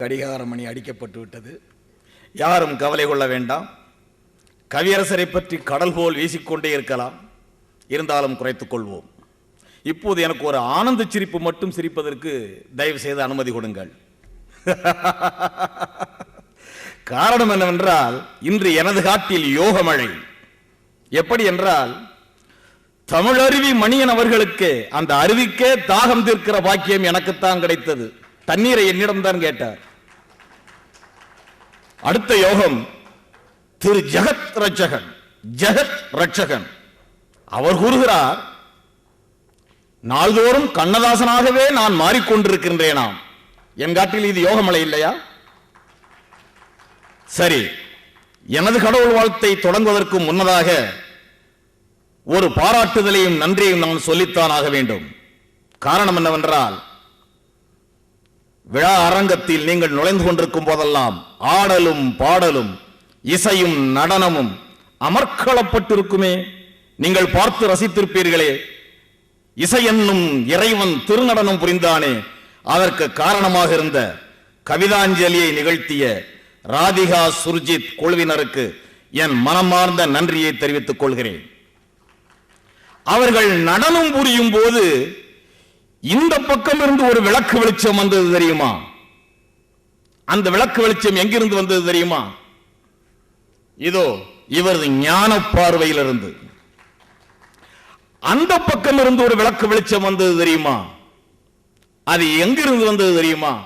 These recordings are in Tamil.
கடிகார மணி அடிக்கப்பட்டு விட்டது யாரும் கவலை கொள்ள வேண்டாம். கவியரசரை பற்றி கடல் போல் வீசிக்கொண்டே இருக்கலாம். இருந்தாலும் குறைத்துக் கொள்வோம். இப்போது எனக்கு ஒரு ஆனந்த சிரிப்பு மட்டும் சிரிப்பதற்கு தயவு செய்து அனுமதி கொடுங்கள். காரணம் என்னவென்றால் இன்று எனது காட்டில் யோக மழை எப்படி என்றால் தமிழருவி மணியன் அவர்களுக்கு அந்த அருவிக்கே தாகம் தீர்க்கிற பாக்கியம் எனக்குத்தான் கிடைத்தது. தண்ணீரை என்னிடம்தான் கேட்டார். அடுத்த யோகம் திரு ஜெகத் ரட்சகன் ஜெகத் ரட்சகன் அவர் கூறுகிறார் நாள்தோறும் கண்ணதாசனாகவே நான் மாறிக்கொண்டிருக்கின்றேனாம். என் காட்டில் இது யோகமலை இல்லையா? சரி எனது கடவுள் வாழ்த்தை தொடங்குவதற்கு முன்னதாக ஒரு பாராட்டுதலையும் நன்றியையும் நான் சொல்லித்தான் ஆக வேண்டும். காரணம் என்னவென்றால் விழா அரங்கத்தில் நீங்கள் நுழைந்து கொண்டிருக்கும் போதெல்லாம் ஆடலும் பாடலும் இசையும் நடனமும் அமர்க்களப்பட்டிருக்குமே. நீங்கள் பார்த்து ரசித்திருப்பீர்களே இசை என்னும் இறைவன் திருநடனம் புரிந்தானே. அதற்கு காரணமாக இருந்த கவிதாஞ்சலியை நிகழ்த்திய ராதிகா சுர்ஜித் குழுவினருக்கு என் மனமார்ந்த நன்றியை தெரிவித்துக் கொள்கிறேன். அவர்கள் நடனம் புரியும் போது இந்த பக்கம் இருந்து ஒரு விளக்கு வெளிச்சம் வந்தது தெரியுமா? அந்த விளக்கு வெளிச்சம் எங்கிருந்து வந்தது தெரியுமா? இதோ இவரது ஞான பார்வையிலிருந்து. அந்த பக்கம் இருந்து ஒரு விளக்கு வெளிச்சம் வந்தது தெரியுமா? அது எங்கிருந்து வந்தது தெரியுமா?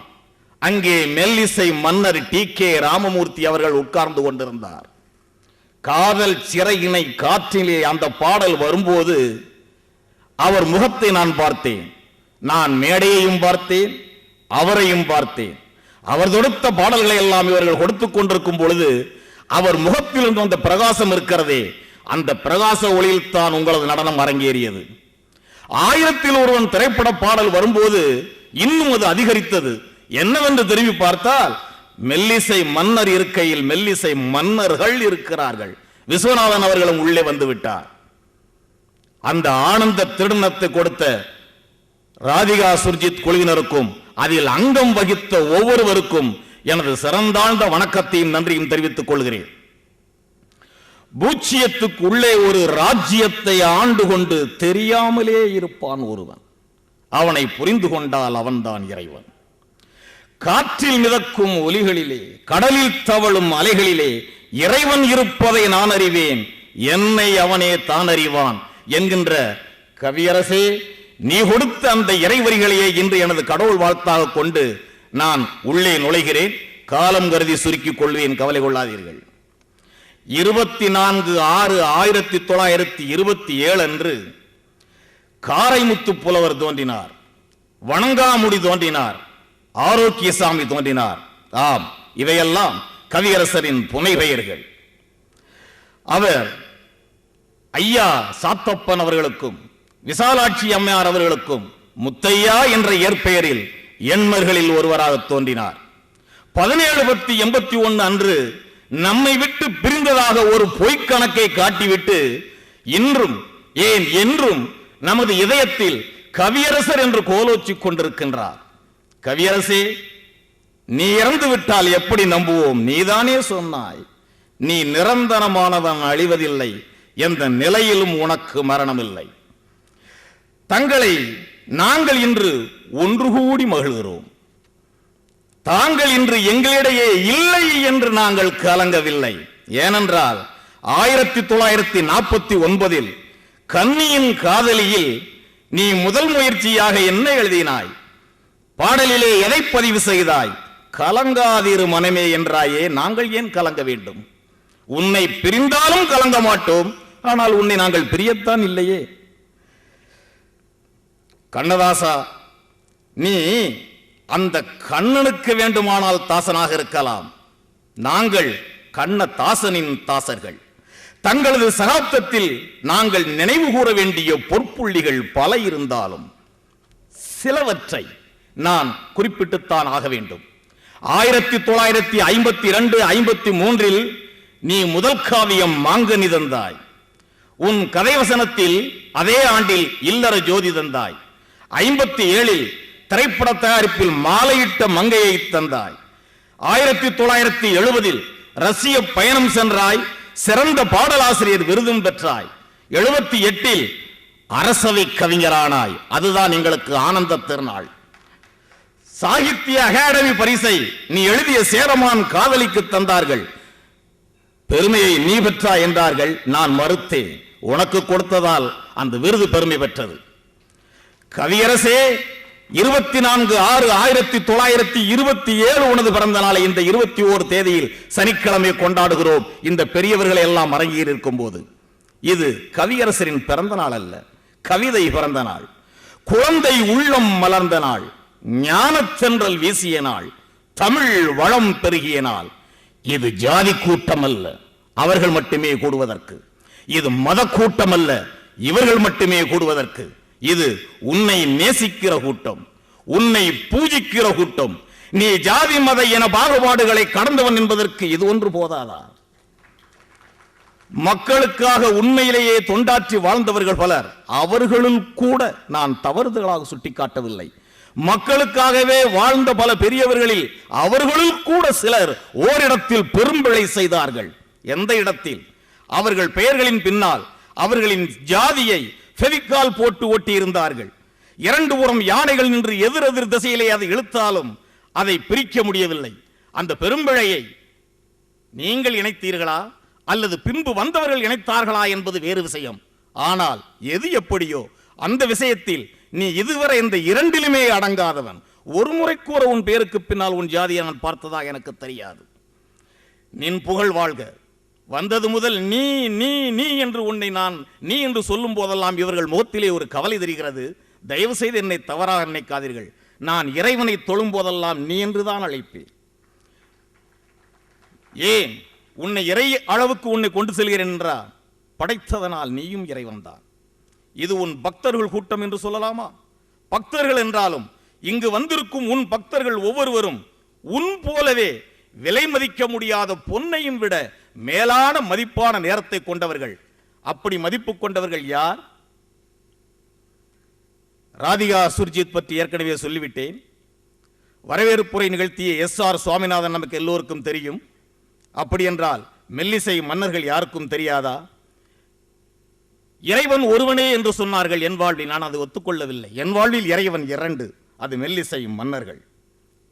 அங்கே மெல்லிசை மன்னர் டி. கே. ராமமூர்த்தி அவர்கள் உட்கார்ந்து கொண்டிருந்தார். காதல் சிறையினை காற்றிலே அந்த பாடல் வரும்போது அவர் முகத்தை நான் பார்த்தேன். நான் மேடையையும் பார்த்தேன் அவரையும் பார்த்தேன். அவர் தொடுத்த பாடல்களை எல்லாம் இவர்கள் கொடுத்து கொண்டிருக்கும் பொழுது அவர் முகத்தில் இருந்து அந்த பிரகாசம் இருக்கிறதே அந்த பிரகாச ஒளியில் தான் உங்களது நடனம் அரங்கேறியது. ஆயிரத்தில் ஒருவன் திரைப்பட பாடல் வரும்போது இன்னும் அது அதிகரித்தது. என்னவென்று திரும்பி பார்த்தால் மெல்லிசை மன்னர் இருக்கையில் மெல்லிசை மன்னர்கள் இருக்கிறார்கள். விஸ்வநாதன் அவர்களும் உள்ளே வந்து விட்டார். அந்த ஆனந்த திருடனத்தை கொடுத்த ராதிகா சுர்ஜித் குழுவினருக்கும் அதில் அங்கம் வகித்த ஒவ்வொருவருக்கும் எனது சிறந்தாழ்ந்த வணக்கத்தையும் நன்றியும் தெரிவித்துக் கொள்கிறேன். பூச்சியத்துக்கு உள்ளே ஒரு ராஜ்யத்தை ஆண்டு கொண்டு தெரியாமலே இருப்பான் ஒருவன். அவனை புரிந்து கொண்டால் அவன்தான் இறைவன். காற்றில் மிதக்கும் ஒலிகளிலே கடலில் தவழும் அலைகளிலே இறைவன் இருப்பதை நான் அறிவேன். என்னை அவனே தான் அறிவான் என்கின்ற கவியரசே நீ கொடுத்த அந்த இறைவரிகளையே இன்று எனது கடவுள் வாழ்த்தாக கொண்டு நான் உள்ளே நுழைகிறேன். காலம் கருதி சுருக்கிக் கொள்வேன் கவலை கொள்ளாதீர்கள். இருபத்தி நான்கு ஆறு ஆயிரத்தி தொள்ளாயிரத்தி இருபத்தி ஏழு அன்று காரைமுத்து புலவர் தோன்றினார். வணங்காமுடி தோன்றினார். ஆரோக்கியசாமி தோன்றினார். ஆம் இவையெல்லாம் கவியரசரின் புனை பெயர்கள். அவர் ஐயா சாத்தப்பன் அவர்களுக்கும் விசாலாட்சி அம்மையார் அவர்களுக்கும் முத்தையா என்ற இயற்பெயரில் எண்மர்களில் ஒருவராக தோன்றினார். பதினேழு பத்து எண்பத்தி ஒன்னு அன்று நம்மை விட்டு பிரிந்ததாக ஒரு பொய்க்கணக்கை காட்டிவிட்டு இன்றும் ஏன் என்றும் நமது இதயத்தில் கவியரசர் என்று கோலோச்சிக் கொண்டிருக்கின்றார். கவியரசே நீ இறந்து விட்டால் எப்படி நம்புவோம்? நீதானே சொன்னாய். நீ நிரந்தரமானவன் அழிவதில்லை. எந்த நிலையிலும் உனக்கு மரணமில்லை. தங்களை நாங்கள் இன்று ஒன்று கூடி மகிழ்கிறோம். தாங்கள் இன்று எங்களிடையே இல்லை என்று நாங்கள் கலங்கவில்லை. ஏனென்றால் ஆயிரத்தி தொள்ளாயிரத்தி நாற்பத்தி ஒன்பதில் கன்னியின் காதலியில் நீ முதல் முயற்சியாக என்ன எழுதினாய்? பாடலிலே எதை பதிவு செய்தாய்? கலங்காதிரு மனமே என்றாயே நாங்கள் ஏன் கலங்க வேண்டும்? உன்னை பிரிந்தாலும் கலங்க மாட்டோம் ஆனால் உன்னை நாங்கள் பிரியத்தான் இல்லையே. கண்ணதாசா நீ அந்த கண்ணனுக்கு வேண்டுமானால் தாசனாக இருக்கலாம். நாங்கள் கண்ண தாசனின் தாசர்கள். தங்களது சகாப்தத்தில் நாங்கள் நினைவு கூற வேண்டிய பொற்புள்ளிகள் பல இருந்தாலும் சிலவற்றை நான் குறிப்பிட்டுத்தான் ஆக வேண்டும். ஆயிரத்தி தொள்ளாயிரத்தி ஐம்பத்தி இரண்டு ஐம்பத்தி மூன்றில் நீ முதல் காவியம் மாங்கனி தந்தாய். உன் கதைவசனத்தில் அதே ஆண்டில் இல்லற ஜோதி தந்தாய். ஐம்பத்தி ஏழில் திரைப்பட தயாரிப்பில் மாலையிட்ட மங்கையை தந்தாய். ஆயிரத்தி தொள்ளாயிரத்தி எழுபதில் ரஷ்ய பயணம் சென்றாய் சிறந்த பாடலாசிரியர் விருதும் பெற்றாய். எழுபத்தி எட்டில் அரசவை கவிஞரானாய். அதுதான் எங்களுக்கு ஆனந்த திருநாள். சாகித்ய அகாடமி பரிசை நீ எழுதிய சேரமான் காதலிக்கு தந்தார்கள். பெருமையை நீ பெற்றாய் என்றார்கள். நான் மறுத்தேன். உனக்கு கொடுத்ததால் அந்த விருது பெருமை பெற்றது. கவியரசே இருபத்தி நான்கு ஆறு ஆயிரத்தி தொள்ளாயிரத்தி இருபத்தி ஏழு உனது பிறந்த நாளை இந்த இருபத்தி ஓரு தேதியில் சனிக்கிழமை கொண்டாடுகிறோம். இந்த பெரியவர்களை எல்லாம் அரங்கியில் இருக்கும் போது இது கவியரசரின் பிறந்த நாள் அல்ல கவிதை பிறந்த நாள் குழந்தை உள்ளம் மலர்ந்த நாள் ஞான சென்றல் வீசிய நாள் தமிழ் வளம் பெருகிய நாள். இது ஜாதி கூட்டம் அல்ல அவர்கள் மட்டுமே கூடுவதற்கு. இது மத கூட்டம் அல்ல இவர்கள் மட்டுமே கூடுவதற்கு. இது உன்னை நேசிக்கிற கூட்டம் உன்னை பூஜிக்கிற கூட்டம். நீ ஜாதி மத என பாகுபாடுகளை கடந்தவன் என்பதற்கு இது ஒன்று போதாதா? மக்களுக்காக உண்மையிலேயே தொண்டாற்றி வாழ்ந்தவர்கள் பலர் அவர்களுள் கூட நான் தவறுதலாக சுட்டிக்காட்டவில்லை. மக்களுக்காகவே வாழ்ந்த பல பெரியவர்களில் அவர்களுள் கூட சிலர் ஓரிடத்தில் பெரும்பிழை செய்தார்கள். எந்த இடத்தில்? அவர்கள் பெயர்களின் பின்னால் அவர்களின் ஜாதியை ஃபெவிக்கால் போட்டு ஓட்டி இருந்தார்கள் இரண்டு புறம் யானைகள் நின்று எதிரெதிர் திசையிலே அதை இழுத்தாலும் அதை பிரிக்க முடியவில்லை. அந்த பெரும்பிழையை நீங்கள் இணைத்தீர்களா? அல்லது பின்பு வந்தவர்கள் இணைத்தார்களா என்பது வேறு விஷயம். ஆனால் எது எப்படியோ அந்த விஷயத்தில் நீ இதுவரை இந்த இரண்டிலுமே அடங்காதவன். ஒரு முறை கூற உன் பேருக்கு பின்னால் உன் ஜாதியை நான் பார்த்ததா எனக்கு தெரியாது. நின் புகழ் வாழ்க. வந்தது முதல் நீ நீ நீ என்று உன்னை நான் நீ என்று சொல்லும் போதெல்லாம் இவர்கள் முகத்திலே ஒரு கவலை தெரிகிறது. தயவு செய்து என்னை தவறாக நினைக்காதீர்கள். நான் இறைவனை தொழும் போதெல்லாம் நீ என்றுதான் அழைப்பேன். ஏன்? உன்னை இறை அளவுக்கு உன்னை கொண்டு செல்கிறேன் என்றா? படைத்ததனால் நீயும் இறைவன்தான் இது உன் பக்தர்கள் கூட்டம் என்று சொல்லலாமா? பக்தர்கள் என்றாலும் இங்கு வந்திருக்கும் உன் பக்தர்கள் ஒவ்வொருவரும் உன் போலவே விலை மதிக்க முடியாத பொன்னையும் விட மேலான மதிப்பான நேரத்தை கொண்டவர்கள். அப்படி மதிப்பு கொண்டவர்கள் யார்? ராதிகா சுர்ஜித் பற்றி ஏற்கனவே சொல்லிவிட்டேன். வரவேற்புரை நிகழ்த்திய எஸ் ஆர் சுவாமிநாதன் நமக்கு எல்லோருக்கும் தெரியும். அப்படி என்றால் மெல்லிசை மன்னர்கள் யாருக்கும் தெரியாதா? இறைவன் ஒருவனே என்று சொன்னார்கள் என் வாழ்வில். நான் அதை ஒத்துக்கொள்ளவில்லை. என் வாழ்வில் இறைவன் இரண்டு. அது மெல்லிசை மன்னர்கள்.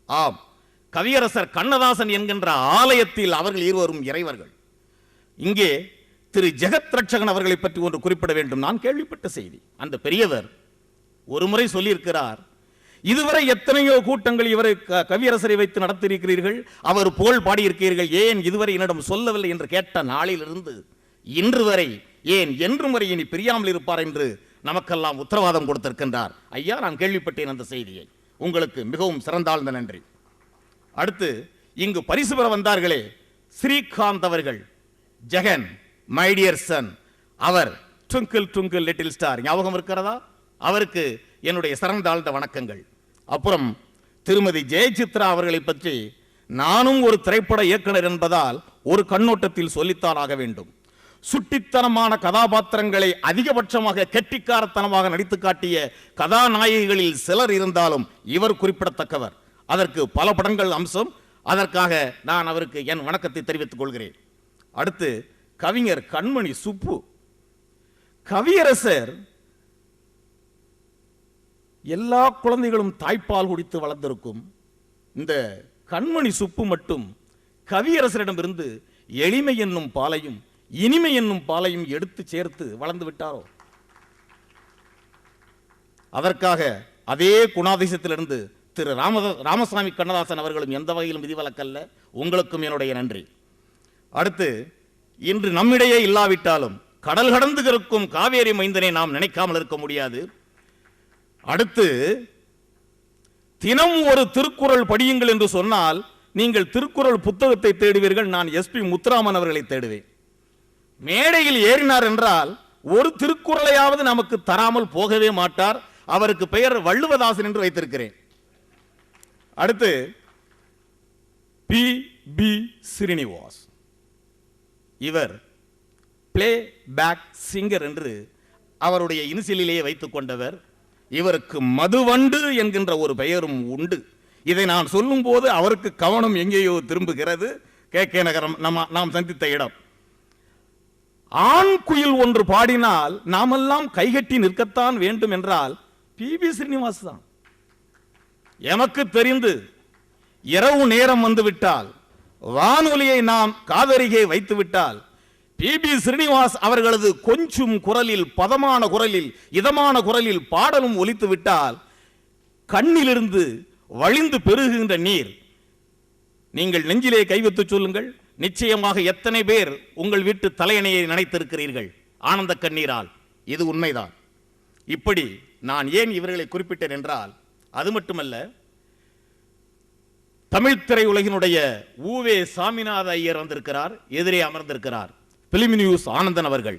ஆம். கவியரசர் கண்ணதாசன் என்கின்ற ஆலயத்தில் அவர்கள் இருவரும் இறைவர்கள். இங்கே திரு ஜெகத் ரட்சகன் அவர்களை பற்றி ஒன்று குறிப்பிட வேண்டும். நான் கேள்விப்பட்ட செய்தி அந்த பெரியவர் ஒரு முறை சொல்லியிருக்கிறார் இதுவரை எத்தனையோ கூட்டங்கள் இவரை க- கவியரசரை வைத்து நடத்தியிருக்கிறீர்கள் அவர் புகழ் பாடியிருக்கிறீர்கள் ஏன் இதுவரை என்னிடம் சொல்லவில்லை? என்று கேட்ட நாளிலிருந்து இன்று வரை ஏன் என்றும் வரை இனி பிரியாமல் இருப்பார் என்று நமக்கெல்லாம் உத்தரவாதம் கொடுத்திருக்கின்றார். ஐயா நான் கேள்விப்பட்டேன் அந்த செய்தியை. உங்களுக்கு மிகவும் சிறந்தாழ்ந்த நன்றி. அடுத்து இங்கு பரிசு பெற வந்தார்களே ஸ்ரீகாந்த் அவர்கள். ஜெகன் மைடியர் சன் அவர் டுங்கிள் டுங்கிள் லிட்டில் ஸ்டார் ஞாபகம் இருக்கிறதா? அவருக்கு என்னுடைய சிறந்தாழ்ந்த வணக்கங்கள். அப்புறம் திருமதி ஜெயசித்ரா அவர்களை பற்றி நானும் ஒரு திரைப்பட இயக்குனர் என்பதால் ஒரு கண்ணோட்டத்தில் சொல்லித்தான் ஆக வேண்டும். சுட்டித்தனமான கதாபாத்திரங்களை அதிகபட்சமாக கெட்டிக்காரத்தனமாக நடித்து காட்டிய கதாநாயகிகளில் சிலர் இருந்தாலும் இவர் குறிப்பிடத்தக்கவர். அதற்கு பல படங்கள் அம்சம். அதற்காக நான் அவருக்கு என் வணக்கத்தை தெரிவித்துக் கொள்கிறேன். அடுத்து கவிஞர் கண்மணி சுப்பு. கவியரசர் எல்லா குழந்தைகளும் தாய்ப்பால் குடித்து வளர்ந்திருக்கும். இந்த கண்மணி சுப்பு மட்டும் கவியரசரிடமிருந்து எளிமை என்னும் பாலையும் இனிமை என்னும் பாலையும் எடுத்து சேர்த்து வளர்ந்து விட்டாரோ? அதற்காக அதே குணாதிசத்திலிருந்து திரு ராமத ராமசாமி கண்ணதாசன் அவர்களும் எந்த வகையிலும் விதிவிலக்கல்ல உங்களுக்கும் என்னுடைய நன்றி. அடுத்து இன்று நம்மிடையே இல்லாவிட்டாலும் கடல் கடந்து இருக்கும் காவேரி மைந்தனை நாம் நினைக்காமல் இருக்க முடியாது. அடுத்து தினம் ஒரு திருக்குறள் படியுங்கள் என்று சொன்னால் நீங்கள் திருக்குறள் புத்தகத்தை தேடுவீர்கள் நான் எஸ்பி முத்துராமன் அவர்களை தேடுவேன். மேடையில் ஏறினார் என்றால் ஒரு திருக்குறளையாவது நமக்கு தராமல் போகவே மாட்டார். அவருக்கு பெயர் வள்ளுவதாசன் என்று வைத்திருக்கிறேன். அடுத்து பி பி ஸ்ரீனிவாஸ் இவர் பிளே பேக் சிங்கர் என்று அவருடைய இனிசிலேயே வைத்துக் கொண்டவர். இவருக்கு மதுவண்டு என்கின்ற ஒரு பெயரும் உண்டு. இதை நான் சொல்லும் போது அவருக்கு கவனம் எங்கேயோ திரும்புகிறது. கே கே நகரம் நம்ம நாம் சந்தித்த இடம். ஆண் குயில் ஒன்று பாடினால் நாமெல்லாம் கைகட்டி நிற்கத்தான் வேண்டும் என்றால் பி பி ஸ்ரீனிவாஸ் தான். எமக்கு தெரிந்து இரவு நேரம் வந்துவிட்டால் வானொலியை நாம் காதருகே வைத்துவிட்டால் P B P. B. Srinivas அவர்களது கொஞ்சம் குரலில் பதமான குரலில் இதமான குரலில் பாடலும் ஒலித்து விட்டால் கண்ணிலிருந்து வழிந்து பெருகுகின்ற நீர். நீங்கள் நெஞ்சிலே கைவித்து சொல்லுங்கள். நிச்சயமாக எத்தனை பேர் உங்கள் வீட்டு தலையணையை நினைத்திருக்கிறீர்கள்? ஆனந்த கண்ணீரால். இது உண்மைதான். இப்படி நான் ஏன் இவர்களை குறிப்பிட்டேன் என்றால் அது மட்டுமல்ல தமிழ் திரையுலகினுடைய ஊவே சாமிநாத ஐயர் வந்திருக்கிறார் எதிரே அமர்ந்திருக்கிறார். பிலிம் நியூஸ் ஆனந்தன் அவர்கள்.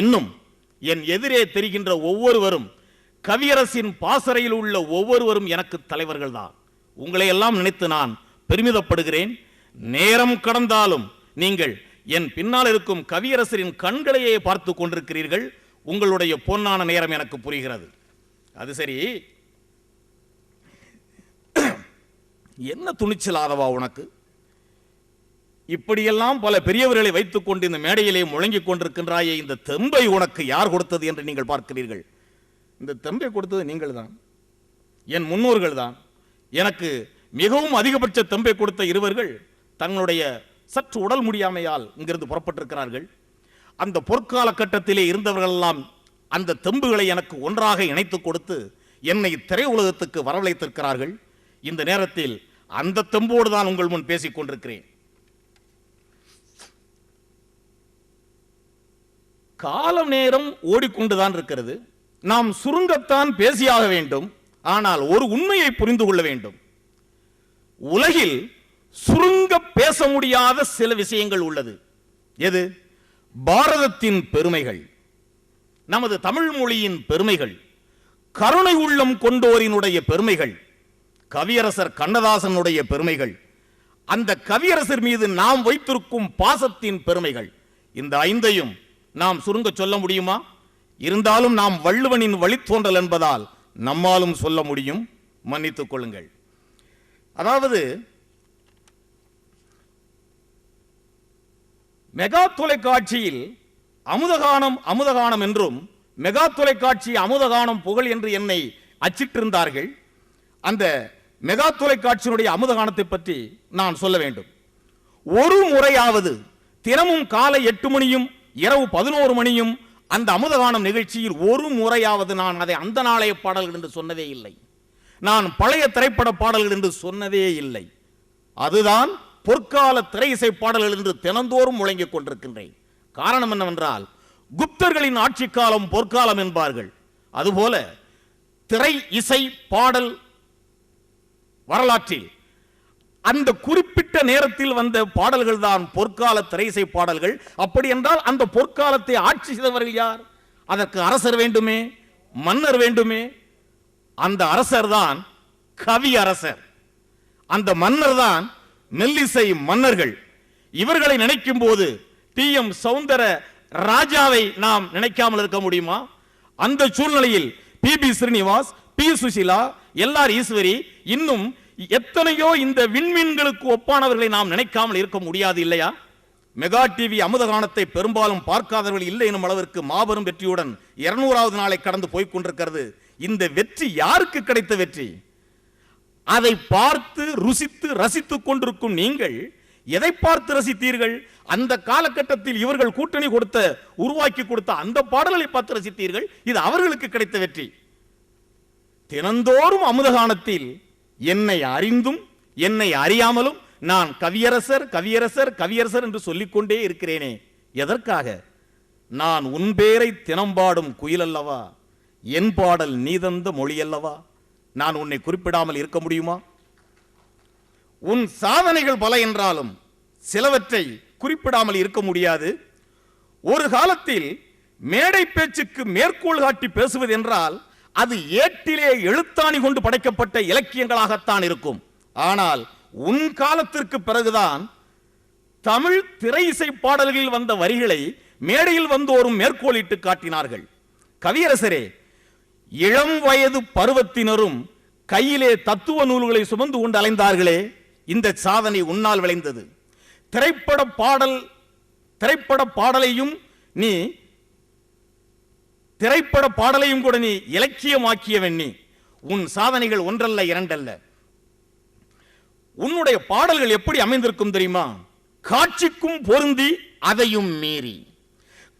இன்னும் என் எதிரே தெரிகின்ற ஒவ்வொருவரும் கவியரசின் பாசறையில் உள்ள ஒவ்வொருவரும் எனக்கு தலைவர்கள் தான். உங்களை எல்லாம் நினைத்து நான் பெருமிதப்படுகிறேன். நேரம் கடந்தாலும் நீங்கள் என் பின்னால் இருக்கும் கவியரசரின் கண்களையே பார்த்து கொண்டிருக்கிறீர்கள். உங்களுடைய பொன்னான நேரம் எனக்கு புரிகிறது. அது சரி. என்ன துணிச்சலாதவா உனக்கு? இப்படியெல்லாம் பல பெரியவர்களை வைத்துக் கொண்டு இந்த மேடையிலே முழங்கிக் கொண்டிருக்கின்றாயே இந்த தெம்பை உனக்கு யார் கொடுத்தது என்று நீங்கள் பார்க்கிறீர்கள்? இந்த தெம்பை கொடுத்தது நீங்கள் தான் என் முன்னோர்கள் தான் எனக்கு மிகவும் அதிகபட்ச தெம்பை கொடுத்த இருவர்கள் தங்களுடைய சற்று உடல் முடியாமையால் இங்கிருந்து புறப்பட்டிருக்கிறார்கள். அந்த பொற்கால கட்டத்திலே இருந்தவர்களெல்லாம் அந்த தெம்புகளை எனக்கு ஒன்றாக இணைத்துக் கொடுத்து என்னை திரை உலகத்துக்கு வரவழைத்திருக்கிறார்கள். இந்த நேரத்தில் அந்த தெம்போடு தான் உங்கள் முன் பேசிக் கொண்டிருக்கிறேன். காலம் நேரம் ஓடிக்கொண்டுதான் இருக்கிறது. நாம் சுருங்கத்தான் பேசியாக வேண்டும். ஆனால் ஒரு உண்மையை புரிந்து கொள்ள வேண்டும். உலகில் சுருங்க பேச முடியாத சில விஷயங்கள் உள்ளது. எது? பாரதத்தின் பெருமைகள். நமது தமிழ் மொழியின் பெருமைகள். கருணை உள்ளம் கொண்டோரினுடைய பெருமைகள். கவியரசர் கண்ணதாசனுடைய பெருமைகள். அந்த கவியரசர் மீது நாம் வைத்திருக்கும் பாசத்தின் பெருமைகள். இந்த ஐந்தையும் நாம் சுருங்க சொல்ல முடியுமா? இருந்தாலும் நாம் வள்ளுவனின் வழித்தோன்றல் என்பதால் நம்மாலும் சொல்ல முடியும். மன்னித்துக் கொள்ளுங்கள். அதாவது மெகா தொலைக்காட்சியில் அமுதகானம் அமுதகானம் என்றும் மெகா தொலைக்காட்சி அமுதகானம் புகழ் என்று என்னை அச்சிட்டிருந்தார்கள் அந்த மெகா தொலைக்காட்சியினுடைய அமுதகானத்தை பற்றி நான் சொல்ல வேண்டும். ஒரு முறையாவது தினமும் காலை எட்டு மணியும் இரவு பதினோரு மணியும் அந்த அமுதகானம் நிகழ்ச்சியில் ஒரு முறையாவது நான் அதை அந்த நாளைய பாடல்கள் என்று சொன்னதே இல்லை. நான் பழைய திரைப்பட பாடல்கள் என்று சொன்னதே இல்லை. அதுதான் பொற்கால திரை இசை பாடல்கள் என்று தினந்தோறும் முழங்கிக் கொண்டிருக்கின்றேன். காரணம் என்னவென்றால் குப்தர்களின் ஆட்சி காலம் பொற்காலம் என்பார்கள். அதுபோல திரை இசை பாடல் வரலாற்றில். அந்த குறிப்பிட்ட நேரத்தில் வந்த பாடல்கள் தான் பொற்கால திரைசை பாடல்கள். அப்படி என்றால் அந்த பொற்காலத்தை ஆட்சி செய்தவர்கள் யார்? அதற்கு அரசர் வேண்டுமே மன்னர் வேண்டுமே. அந்த அரசர் தான் கவி அரசர். அந்த மன்னர் தான் மெல்லிசை மன்னர்கள். இவர்களை நினைக்கும் போது டி. எம். சௌந்தர ராஜாவை நாம் நினைக்காமல் இருக்க முடியுமா? அந்த சூழ்நிலையில் P. B. Srinivas P. Susheela L R Eswari இன்னும் எத்தனையோ இந்த விண்மீன்களுக்கு ஒப்பானவர்களை நாம் நினைக்காமல் இருக்க முடியாது இல்லையா? மெகா டிவி அமுதகானத்தை பெரும்பாலும் பார்க்காதவர்கள் இல்லை எனும் அளவிற்கு மாபெரும் வெற்றியுடன் இருநூறாவது நாளை கடந்து போய் கொண்டிருக்கிறது இந்த வெற்றி யாருக்கு கிடைத்த வெற்றி? அதை பார்த்து ருசித்து ரசித்துக் கொண்டிருக்கும் நீங்கள் எதை பார்த்து ரசித்தீர்கள்? அந்த காலகட்டத்தில் இவர்கள் கூட்டணி கொடுத்த உருவாக்கி கொடுத்த அந்த பாடல்களை பார்த்து ரசித்தீர்கள்? இது அவர்களுக்கு கிடைத்த வெற்றி. தினந்தோறும் அமுதகானத்தில் என்னை அறிந்தும் என்னை அறியாமலும் நான் கவியரசர் கவியரசர் கவியரசர் என்று சொல்லிக்கொண்டே இருக்கிறேனே. எதற்காக? நான் உன் பேரை தினம்பாடும் குயில் அல்லவா என் பாடல் நீதந்த மொழி அல்லவா நான் உன்னை குறிப்பிடாமல் இருக்க முடியுமா? உன் சாதனைகள் பல என்றாலும் சிலவற்றை குறிப்பிடாமல் இருக்க முடியாது. ஒரு காலத்தில் மேடை பேச்சுக்கு மேற்கோள் காட்டி பேசுவது என்றால் அது ஏட்டிலே எழுத்தாணி கொண்டு படைக்கப்பட்ட இலக்கியங்களாகத்தான் இருக்கும். ஆனால் உன் காலத்திற்கு பிறகுதான் தமிழ் திரை இசை பாடல்களில் வந்த வரிகளை மேடையில் வந்தோரும் மேற்கோளிட்டு காட்டினார்கள். கவியரசரே இளம் வயது பருவத்தினரும் கையிலே தத்துவ நூல்களை சுமந்து கொண்டு அலைந்தார்களே இந்த சாதனை உன்னால் விளைந்தது. திரைப்பட பாடல் திரைப்பட பாடலையும் நீ திரைப்பட பாடலையும் கூட நீ இலக்கியமாக்கியவன் நீ. உன் சாதனைகள் ஒன்றல்ல இரண்டல்ல. உன்னுடைய பாடல்கள் எப்படி அமைந்திருக்கும் தெரியுமா? காட்சிக்கும் பொருந்தி அதையும் மீறி.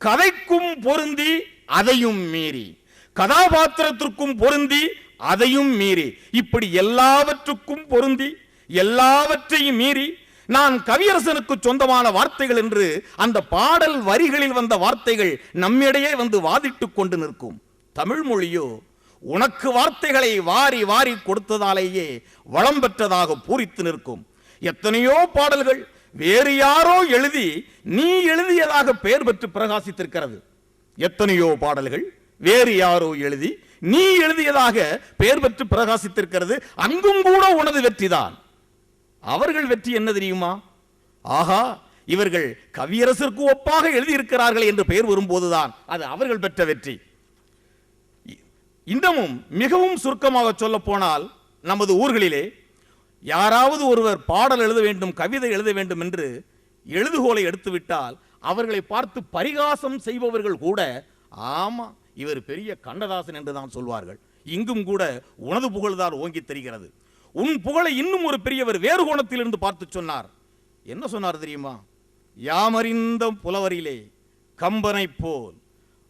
கதைக்கும் பொருந்தி அதையும் மீறி. கதாபாத்திரத்திற்கும் பொருந்தி அதையும் மீறி. இப்படி எல்லாவற்றுக்கும் பொருந்தி எல்லாவற்றையும் மீறி நான் கவியரசனுக்கு சொந்தமான வார்த்தைகள் என்று அந்த பாடல் வரிகளில் வந்த வார்த்தைகள் நம்மிடையே வந்து வாதிட்டுக் கொண்டு நிற்கும். தமிழ் மொழியோ உனக்கு வார்த்தைகளை வாரி வாரி கொடுத்ததாலேயே வளம் பெற்றதாக பூரித்து நிற்கும். எத்தனையோ பாடல்கள் வேறு யாரோ எழுதி நீ எழுதியதாக பெயர் பெற்று பிரகாசித்திருக்கிறது. எத்தனையோ பாடல்கள் வேறு யாரோ எழுதி நீ எழுதியதாக பெயர் பெற்று பிரகாசித்திருக்கிறது. அங்கும் கூட உனது வெற்றிதான். அவர்கள் வெற்றி என்ன தெரியுமா? ஆஹா இவர்கள் கவியரசிற்கு ஒப்பாக எழுதியிருக்கிறார்கள் என்று பெயர் வரும்போதுதான் அது அவர்கள் பெற்ற வெற்றி. இன்னமும் மிகவும் சுருக்கமாக சொல்ல போனால் நமது ஊர்களிலே யாராவது ஒருவர் பாடல் எழுத வேண்டும் கவிதை எழுத வேண்டும் என்று எழுதுகோலை எடுத்துவிட்டால் அவர்களை பார்த்து பரிகாசம் செய்பவர்கள் கூட ஆமா இவர் பெரிய கண்ணதாசன் என்று தான் சொல்வார்கள். இங்கும் கூட உனது புகழ்தான் ஓங்கி தெரிகிறது. உன் புகழை இன்னும் ஒரு பெரியவர் வேறு கோணத்திலிருந்து பார்த்து சொன்னார். என்ன சொன்னார் தெரியுமா? யாமறிந்த புலவரிலே கம்பனைப் போல்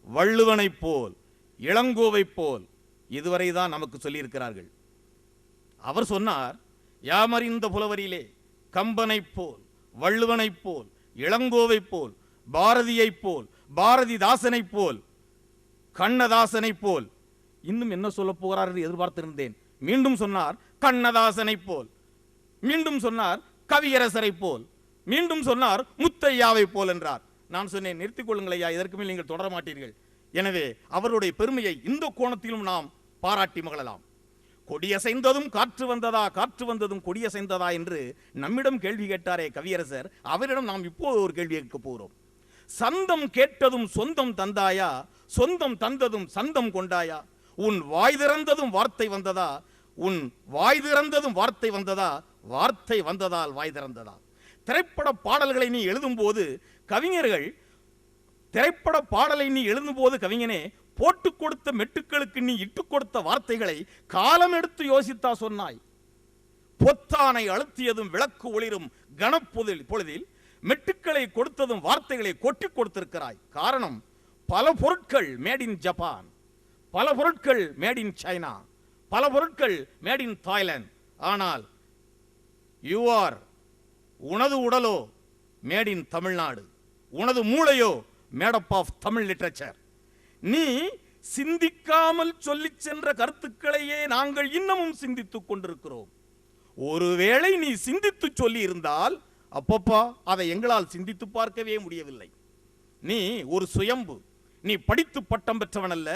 வள்ளுவனைப் போல் இளங்கோவைப் போல் இதுவரை தான் நமக்கு சொல்லியிருக்கிறார்கள். அவர் சொன்னார் யாமறிந்த புலவரிலே கம்பனைப் போல் வள்ளுவனைப் போல் இளங்கோவைப் போல் பாரதியைப் போல் பாரதிதாசனைப் போல் கண்ணதாசனைப் போல் இன்னும் என்ன சொல்ல போகிறார் என்று எதிர்பார்த்திருந்தேன். மீண்டும் சொன்னார் கண்ணதாசனைப் போல். மீண்டும் சொன்னார் கவியரசரைப் போல். மீண்டும் சொன்னார் முத்தையாவைப் போல் என்றார். நான் சொன்னேன் நிறுத்திக் கொள்ளுங்கள் ஐயா இதற்கு மேல் நீங்கள் தொடர மாட்டீர்கள். எனவே அவருடைய பெருமையை இந்த கோணத்திலும் நாம் பாராட்டி மகளலாம் கொடியசைந்ததும் காற்று வந்ததா காற்று வந்ததும் கொடியசைந்ததா என்று நம்மிடம் கேள்வி கேட்டாரே கவியரசர் அவரிடம் நாம் இப்போது ஒரு கேள்வி கேட்க போகிறோம் சந்தம் கேட்டதும் சொந்தம் தந்தாயா? சொந்தம் தந்ததும் சந்தம் கொண்டாயா? உன் வாய் திறந்ததும் வார்த்தை வந்ததா? உன் வாய் திறந்ததும் வார்த்தை வந்ததா? வார்த்தை வந்ததால் வாய் திறந்ததா? திரைப்பட பாடல்களை நீ எழுதும்போது கவிஞர்கள் திரைப்பட பாடலை நீ எழுதும்போது கவிஞனே போட்டு கொடுத்த மெட்டுக்களுக்கு நீ இட்டுக் கொடுத்த வார்த்தைகளை காலம் எடுத்து யோசித்தா சொன்னாய். பொத்தானை அழுத்தியதும் விளக்கு ஒளிரும் கனப்புதில் பொழுதில் மெட்டுக்களை கொடுத்ததும் வார்த்தைகளை கொட்டி கொடுத்திருக்கிறாய். காரணம் பல பொருட்கள் மேட் இன் ஜப்பான் பல பொருட்கள் மேட் இன் சைனா பல பொருட்கள் மேட் இன் தாய்லாந்து ஆனால் யூ ஆர் உனது உடலோ மேட் இன் தமிழ்நாடு. உனது மூளையோ made up of Tamil literature நீ சிந்திக்காமல் சொல்லிச் சென்ற கருத்துக்களையே நாங்கள் இன்னமும் சிந்தித்துக் கொண்டிருக்கிறோம். ஒருவேளை நீ சிந்தித்து சொல்லி இருந்தால் அப்பப்பா அதை எங்களால் சிந்தித்து பார்க்கவே முடியவில்லை. நீ ஒரு சுயம்பு. நீ படித்து பட்டம் பெற்றவன் அல்ல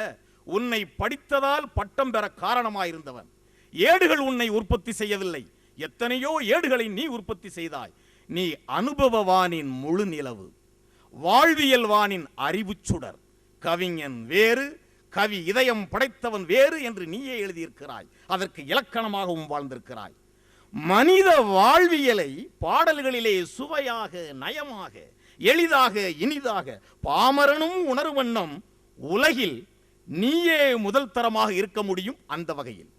உன்னை படித்ததால் பட்டம் பெற காரணமாயிருந்தவன். ஏடுகள் உன்னை உற்பத்தி செய்யவில்லை. எத்தனையோ ஏடுகளை நீ உற்பத்தி செய்தாய். நீ அனுபவவானின் முழு நிலவு. வாழ்வியல் வானின் அறிவுச் சுடர். கவிஞன் வேறு கவி இதயம் படைத்தவன் வேறு என்று நீயே எழுதியிருக்கிறாய். அதற்கு இலக்கணமாகவும் வாழ்ந்திருக்கிறாய். மனித வாழ்வியலை பாடல்களிலே சுவையாக நயமாக எளிதாக இனிதாக பாமரனும் உணர்வண்ணம் உலகில் நீயே முதல் தரமாக இருக்க முடியும் அந்த வகையில்.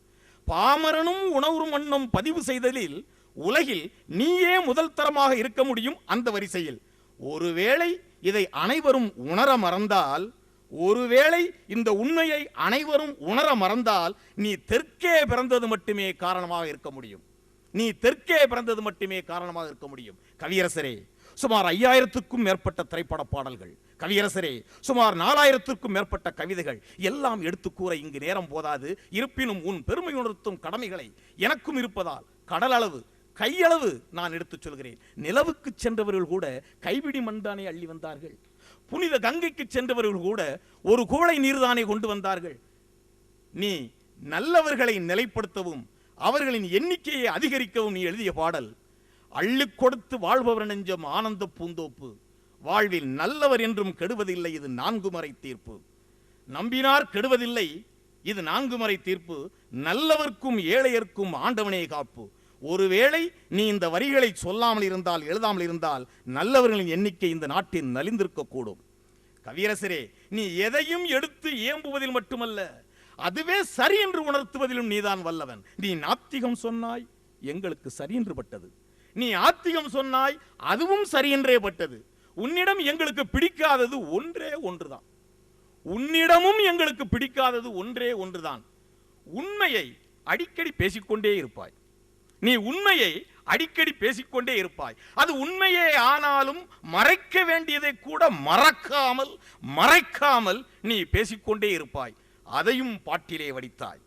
பாமரனும் உணவு மண்ணும் பதிவு செய்தலில் உலகில் நீயே முதல் தரமாக இருக்க முடியும் அந்த வரிசையில். ஒருவேளை இதை அனைவரும் உணர மறந்தால் ஒருவேளை இந்த உண்மையை அனைவரும் உணர மறந்தால் நீ தெற்கே பிறந்தது மட்டுமே காரணமாக இருக்க முடியும். நீ தெற்கே பிறந்தது மட்டுமே காரணமாக இருக்க முடியும். கவியரசரே சுமார் ஐயாயிரத்துக்கும் மேற்பட்ட திரைப்பட பாடல்கள் கவியரசரே சுமார் நாலாயிரத்திற்கும் மேற்பட்ட கவிதைகள் எல்லாம் எடுத்து கூற இங்கு நேரம் போதாது. இருப்பினும் உன் பெருமை உணர்த்தும் கடமைகளை எனக்கும் இருப்பதால் கடலளவு கையளவு நான் எடுத்துச் சொல்கிறேன். நிலவுக்கு சென்றவர்கள் கூட கைபிடி மண்தானே அள்ளி வந்தார்கள். புனித கங்கைக்கு சென்றவர்கள் கூட ஒரு குவளை நீர்தானே கொண்டு வந்தார்கள். நீ நல்லவர்களை நிலைப்படுத்தவும் அவர்களின் எண்ணிக்கையை அதிகரிக்கவும் நீ எழுதிய பாடல் அள்ளிக் கொடுத்து வாழ்பவர் நெஞ்சம் ஆனந்த பூந்தோப்பு. வாழ்வில் நல்லவர் என்றும் கெடுவதில்லை இது நான்கு மறை தீர்ப்பு. நம்பினார் கெடுவதில்லை இது நான்கு முறை தீர்ப்பு. நல்லவர்க்கும் ஏழையர்க்கும் ஆண்டவனே காப்பு. ஒருவேளை நீ இந்த வரிகளை சொல்லாமல் இருந்தால் எழுதாமல் இருந்தால் நல்லவர்களின் எண்ணிக்கை இந்த நாட்டில் நலிந்திருக்கக்கூடும். கவியரசரே நீ எதையும் எடுத்து ஏம்புவதில் மட்டுமல்ல அதுவே சரி என்று உணர்த்துவதிலும் நீதான் வல்லவன். நீ நாத்திகம் சொன்னாய் எங்களுக்கு சரி என்று பட்டது. நீ ஆத்திகம் சொன்னாய் அதுவும் சரி என்றே பட்டது. உன்னிடம் எங்களுக்கு பிடிக்காதது ஒன்றே ஒன்றுதான். உன்னிடமும் எங்களுக்கு பிடிக்காதது ஒன்றே ஒன்றுதான். உண்மையை அடிக்கடி பேசிக்கொண்டே இருப்பாய். நீ உண்மையை அடிக்கடி பேசிக்கொண்டே இருப்பாய். அது உண்மையே ஆனாலும் மறைக்க வேண்டியதை கூட மறக்காமல் மறைக்காமல் நீ பேசிக்கொண்டே இருப்பாய். அதையும் பாட்டிலே வடித்தாய்.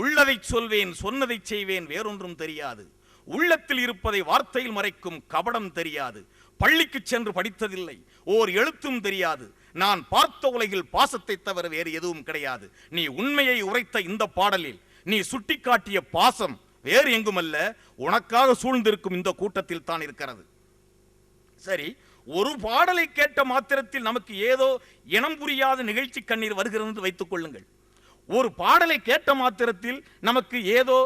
உள்ளதை சொல்வேன் சொன்னதை செய்வேன் வேறொன்றும் தெரியாது. உள்ளத்தில் இருப்பதை வார்த்தையில் மறைக்கும் கபடம் தெரியாது. பள்ளிக்கு சென்று படித்ததில்லை. ஓர் எழுத்தும் தெரியாது. நான் பார்த்த உலகில் பாசத்தை தவிர வேறு எதுவும் கிடையாது. நீ உண்மையை உரைத்த இந்த பாடலில் நீ சுட்டிக்காட்டிய பாசம் வேறு எங்குமல்ல உனக்காக சூழ்ந்திருக்கும் இந்த கூட்டத்தில் தான் இருக்கிறது. சரி ஒரு பாடலை கேட்ட மாத்திரத்தில் நமக்கு ஏதோ இனம் புரியாத நிகழ்ச்சி கண்ணீர் வருகிறது என்று வைத்துக் கொள்ளுங்கள். ஒரு பாடலை கேட்ட மாத்திரத்தில் நமக்கு ஏதோ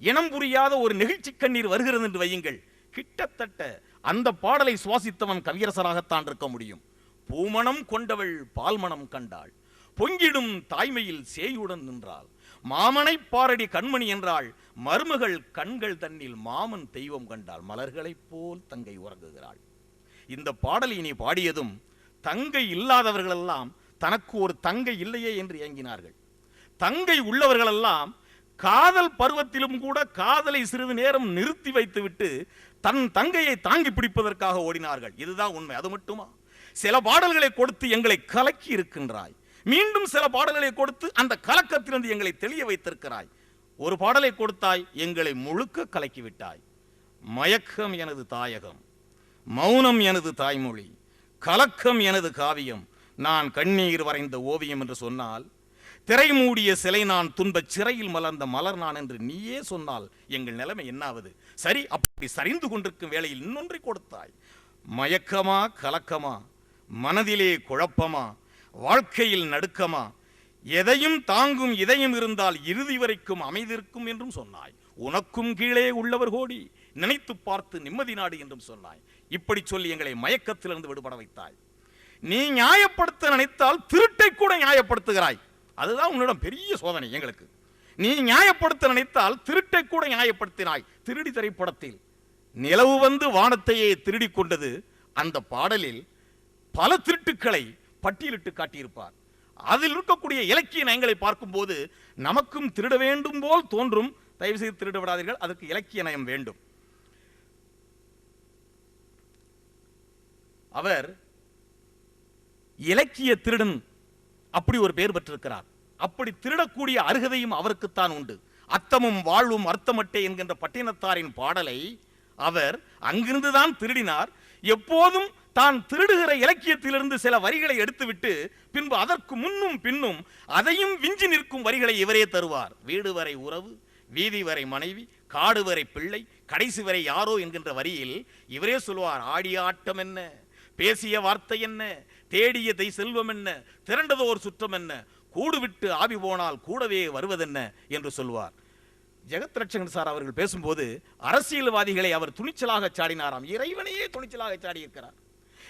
இனம் புரியாத ஒரு நிகழ்ச்சி கண்ணீர் வருகிறது என்று வையுங்கள். கிட்டத்தட்ட அந்த பாடலை சுவாசித்தவன் கவியரசராகத்தான் இருக்க முடியும். பூமணம் கொண்டவள் பால்மணம் கண்டாள். பொங்கிடும் தாய்மையில் சேயுடன் நின்றாள். மாமனை பாரடி கண்மணி என்றாள். மருமகள் கண்கள் தன்னில் மாமன் தெய்வம் கண்டாள். மலர்களைப் போல் தங்கை உறங்குகிறாள். இந்த பாடலை நீ பாடியதும் தங்கை இல்லாதவர்களெல்லாம் தனக்கு ஒரு தங்கை இல்லையே என்று இயங்கினார்கள். தங்கை உள்ளவர்களெல்லாம் காதல் பருவத்திலும் கூட காதலை சிறிது நேரம் நிறுத்தி வைத்துவிட்டு தன் தங்கையை தாங்கி பிடிப்பதற்காக ஓடினார்கள். இதுதான் உண்மை. அது மட்டுமா? சில பாடல்களை கொடுத்து எங்களை கலக்கி இருக்கின்றாய். மீண்டும் சில பாடல்களை கொடுத்து அந்த கலக்கத்திலிருந்து எங்களை தெளிய வைத்திருக்கிறாய். ஒரு பாடலை கொடுத்தாய் எங்களை முழுக்க கலக்கிவிட்டாய் மயக்கம் எனது தாயகம் மௌனம் எனது தாய்மொழி கலக்கம் எனது காவியம். நான் கண்ணீர் வரைந்த ஓவியம் என்று சொன்னால் திரை மூடிய சிலை நான் துன்பச் சிறையில் மலர்ந்த மலர் நான் என்று நீயே சொன்னால் எங்கள் நிலைமை என்னாவது? சரி அப்படி சரிந்து கொண்டிருக்கும் வேளையில் இன்னொன்றை கொடுத்தாய். மயக்கமா கலக்கமா? மனதிலே குழப்பமா? வாழ்க்கையில் நடுக்கமா? எதையும் தாங்கும் இதயம் இருந்தால் இறுதி வரைக்கும் அமைதிருக்கும் என்றும் சொன்னாய். உனக்கும் கீழே உள்ளவர் கோடி நினைத்து பார்த்து நிம்மதி நாடு என்றும் சொன்னாய். இப்படி சொல்லி எங்களை மயக்கத்திலிருந்து விடுபட வைத்தாய். நீ நியாயப்படுத்த நினைத்தால் திருட்டை கூட நியாயப்படுத்துகிறாய். அதுதான் உன்னிடம் பெரிய சோதனை எங்களுக்கு. நீ நியாயப்படுத்த நினைத்தால் திருட்டை கூட நியாயப்படுத்தினாய். திருடி திரைப்படத்தில். நிலவு வந்து வானத்தையே திருடிக் கொண்டது அந்த பாடலில் பல திருட்டுக்களை பட்டியலிட்டு காட்டியிருப்பார். அதில் இருக்கக்கூடிய இலக்கிய நயங்களை பார்க்கும்போது நமக்கும் திருட வேண்டும் போல் தோன்றும். தயவு செய்து திருட விடாதீர்கள் அதற்கு இலக்கிய நயம் வேண்டும். அவர் இலக்கிய திருடன் அப்படி ஒரு பெயர் பெற்றிருக்கிறார். அப்படி திருடக்கூடிய அருகதையும் அவருக்குத்தான் உண்டு. அத்தமும் வாழ்வும் அர்த்தமட்டே என்கின்ற பட்டினத்தாரின் பாடலை அவர் அங்கிருந்துதான் திருடினார். எப்போதும் தான் திருடுகிற இலக்கியத்திலிருந்து சில வரிகளை எடுத்துவிட்டு பின்பு அதற்கு முன்னும் பின்னும் அதையும் விஞ்சி நிற்கும் வரிகளை இவரே தருவார். வீடு வரை உறவு வீதி வரை மனைவி காடு வரை பிள்ளை கடைசி வரை யாரோ என்கின்ற வரியில் இவரே சொல்வார் ஆடிய ஆட்டம் என்ன? பேசிய வார்த்தை என்ன? தேடியதை செல்வம் என்ன திரண்டதோர் சுற்றம் என்ன கூடு விட்டு ஆவி போனால் கூடவே வருவதென்ன? என்று சொல்வார். ஜெகத் ரட்சகன் சார் அவர்கள் பேசும்போது அரசியல்வாதிகளை அவர் துணிச்சலாக சாடினாராம். இறைவனையே துணிச்சலாக சாடியிருக்கிறார்.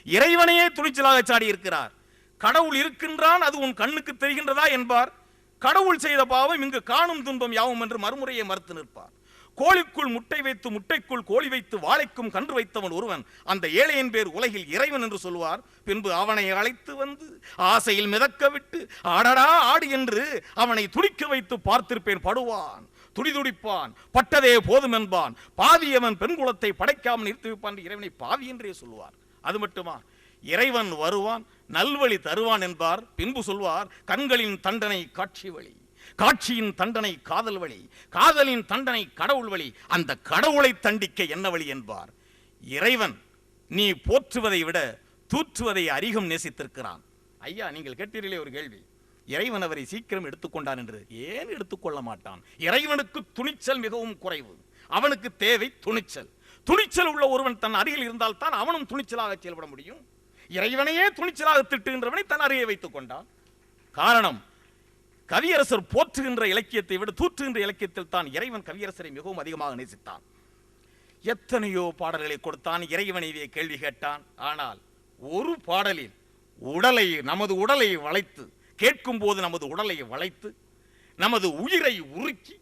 இறைவனையே துணிச்சலாக சாடி இருக்கிறார் கடவுள் இருக்கின்றான் அது உன் கண்ணுக்கு தெரிகின்றதா என்பார். கடவுள் செய்த பாவம் இங்கு காணும் துன்பம் யாவும் என்று மறுமுறையை மறுத்து நிற்பார். கோழிக்குள் முட்டை வைத்து முட்டைக்குள் கோழி வைத்து வாழைக்கும் கன்று வைத்தவன் ஒருவன். அந்த ஏழையின் பேர் உலகில் இறைவன் என்று சொல்வார் பின்பு அவனை அழைத்து வந்து ஆசையில் மிதக்க விட்டு ஆடடா ஆடு என்று அவனை துடிக்க வைத்து பார்த்திருப்பேன் படுவான் துடிதுடிப்பான் பட்டதே போதும் என்பான். பாவியவன் பெண் குலத்தை படைக்காமல் நிறுத்தி வைப்பான் இறைவனை பாவி என்றே சொல்வார் அது மட்டுமா? இறைவன் வருவான் நல்வழி தருவான் என்பார். பின்பு சொல்வார் கண்களின் தண்டனை காட்சி வழி. காட்சியின் தண்டனை காதல் வழி காதலின் தண்டனை கடவுள் வழி அந்த கடவுளை தண்டிக்க என்ன வழி என்பார்? இறைவன் நீ போற்றுவதை விட தூற்றுவதை அதிகம் நேசித்திருக்கிறான். ஐயா நீங்கள் கேட்டீர்களே ஒரு கேள்வி. இறைவன் அவரை சீக்கிரம் எடுத்துக்கொண்டான் என்று ஏன் எடுத்துக்கொள்ள மாட்டான்? இறைவனுக்கு துணிச்சல் மிகவும் குறைவு. அவனுக்கு தேவை துணிச்சல். துணிச்சல் உள்ள ஒருவன் தன் அருகில் இருந்தால் தான் அவனும் துணிச்சலாக செயல்பட முடியும். இறைவனையே துணிச்சலாக திட்டுகின்றவனை தன் அருகே வைத்துக் கொண்டான். காரணம் கவியரசர் போற்றுகின்ற இலக்கியத்தை விட தூற்றுகின்ற இலக்கியத்தில் தான் இறைவன் கவியரசரை மிகவும் அதிகமாக நேசித்தான். எத்தனையோ பாடல்களை கொடுத்தான் இறைவனையே கேள்வி கேட்டான். ஆனால் ஒரு பாடலில் உடலை நமது உடலை வளைத்து கேட்கும் போது நமது உடலை வளைத்து நமது உயிரை உருக்கி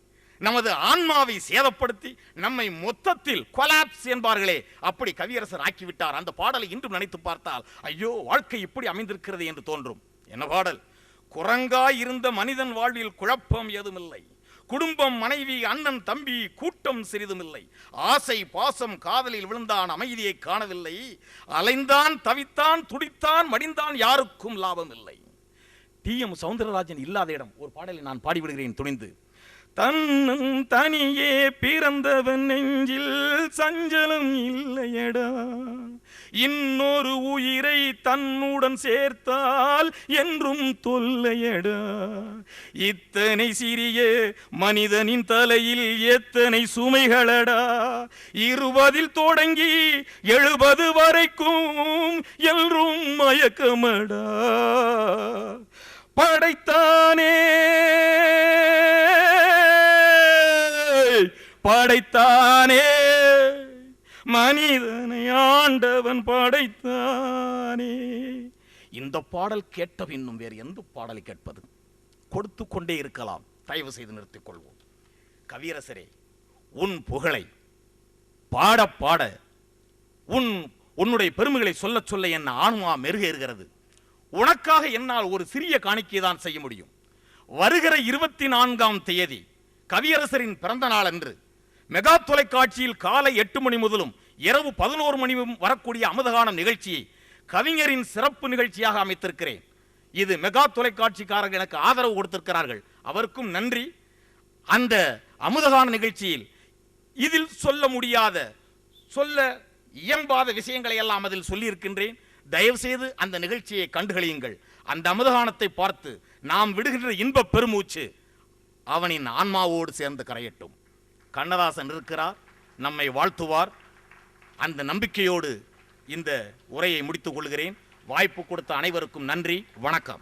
நமது ஆன்மாவை சேதப்படுத்தி நம்மை மொத்தத்தில் கொலாப்ஸ் என்பார்களே அப்படி கவியரசர் ஆக்கிவிட்டார். அந்த பாடலை இன்றும் நினைத்து பார்த்தால் ஐயோ வாழ்க்கை இப்படி அமைந்திருக்கிறது என்று தோன்றும். என்ன பாடல்? குரங்காய் இருந்த மனிதன் வாழ்வில் குழப்பம் ஏதுமில்லை குடும்பம் மனைவி அண்ணன் தம்பி கூட்டம் சிறிதுமில்லை. ஆசை பாசம் காதலில் விழுந்தான் அமைதியை காணவில்லை. அலைந்தான் தவித்தான் துடித்தான் மடிந்தான் யாருக்கும் லாபம் இல்லை டி. எம். சவுந்தரராஜன் இல்லாத இடம். ஒரு பாடலை நான் பாடிவிடுகிறேன் துணிந்து. தன்னும் தனியே பிறந்தவன் நெஞ்சில் சஞ்சலம் இல்லையடா. இன்னொரு உயிரை தன்னுடன் சேர்த்தால் என்றும் தொல்லையடா. இத்தனை சிறிய மனிதனின் தலையில் எத்தனை சுமைகளடா. இருபதில் தொடங்கி எழுபது வரைக்கும் என்றும் மயக்கமடா. படைத்தானே. படைத்தானே? மனிதனை ஆண்டவன் படைத்தானே. இந்த பாடல் கேட்ட பின்னும் வேறு எந்த பாடலை கேட்பது? கொடுத்து கொண்டே இருக்கலாம். தயவு செய்து நிறுத்திக் கொள்வோம். கவியரசரே உன் புகழை பாட பாட உன் உன்னுடைய பெருமைகளை சொல்ல சொல்ல என் ஆன்மா மெருகேறுகிறது உனக்காக என்னால் ஒரு சிறிய காணிக்கை தான் செய்ய முடியும். வருகிற இருபத்தி நான்காம் தேதி கவியரசரின் பிறந்த நாள் அன்று மெகா தொலைக்காட்சியில் காலை எட்டு மணி முதலும் இரவு பதினோரு மணி வரக்கூடிய அமுதகானம் நிகழ்ச்சியை கவிஞரின் சிறப்பு நிகழ்ச்சியாக அமைத்திருக்கிறேன். இது மெகா தொலைக்காட்சிக்காரர்கள் எனக்கு ஆதரவு கொடுத்திருக்கிறார்கள். அவருக்கும் நன்றி. அந்த அமுதகான நிகழ்ச்சியில் இதில் சொல்ல முடியாத சொல்ல இயம்பாத விஷயங்களை எல்லாம் அதில் சொல்லியிருக்கின்றேன். தயவு செய்து அந்த நிகழ்ச்சியை கண்டுகளியுங்கள். அந்த அமுதகானத்தை பார்த்து நாம் விடுகின்ற இன்பப் பெருமூச்சு அவனின் ஆன்மாவோடு சேர்ந்து கரையட்டும். கண்ணதாசன் இருக்கிறார் நம்மை வாழ்த்துவார். அந்த நம்பிக்கையோடு இந்த உரையை முடித்துக் கொள்கிறேன். வாய்ப்பு கொடுத்த அனைவருக்கும் நன்றி வணக்கம்.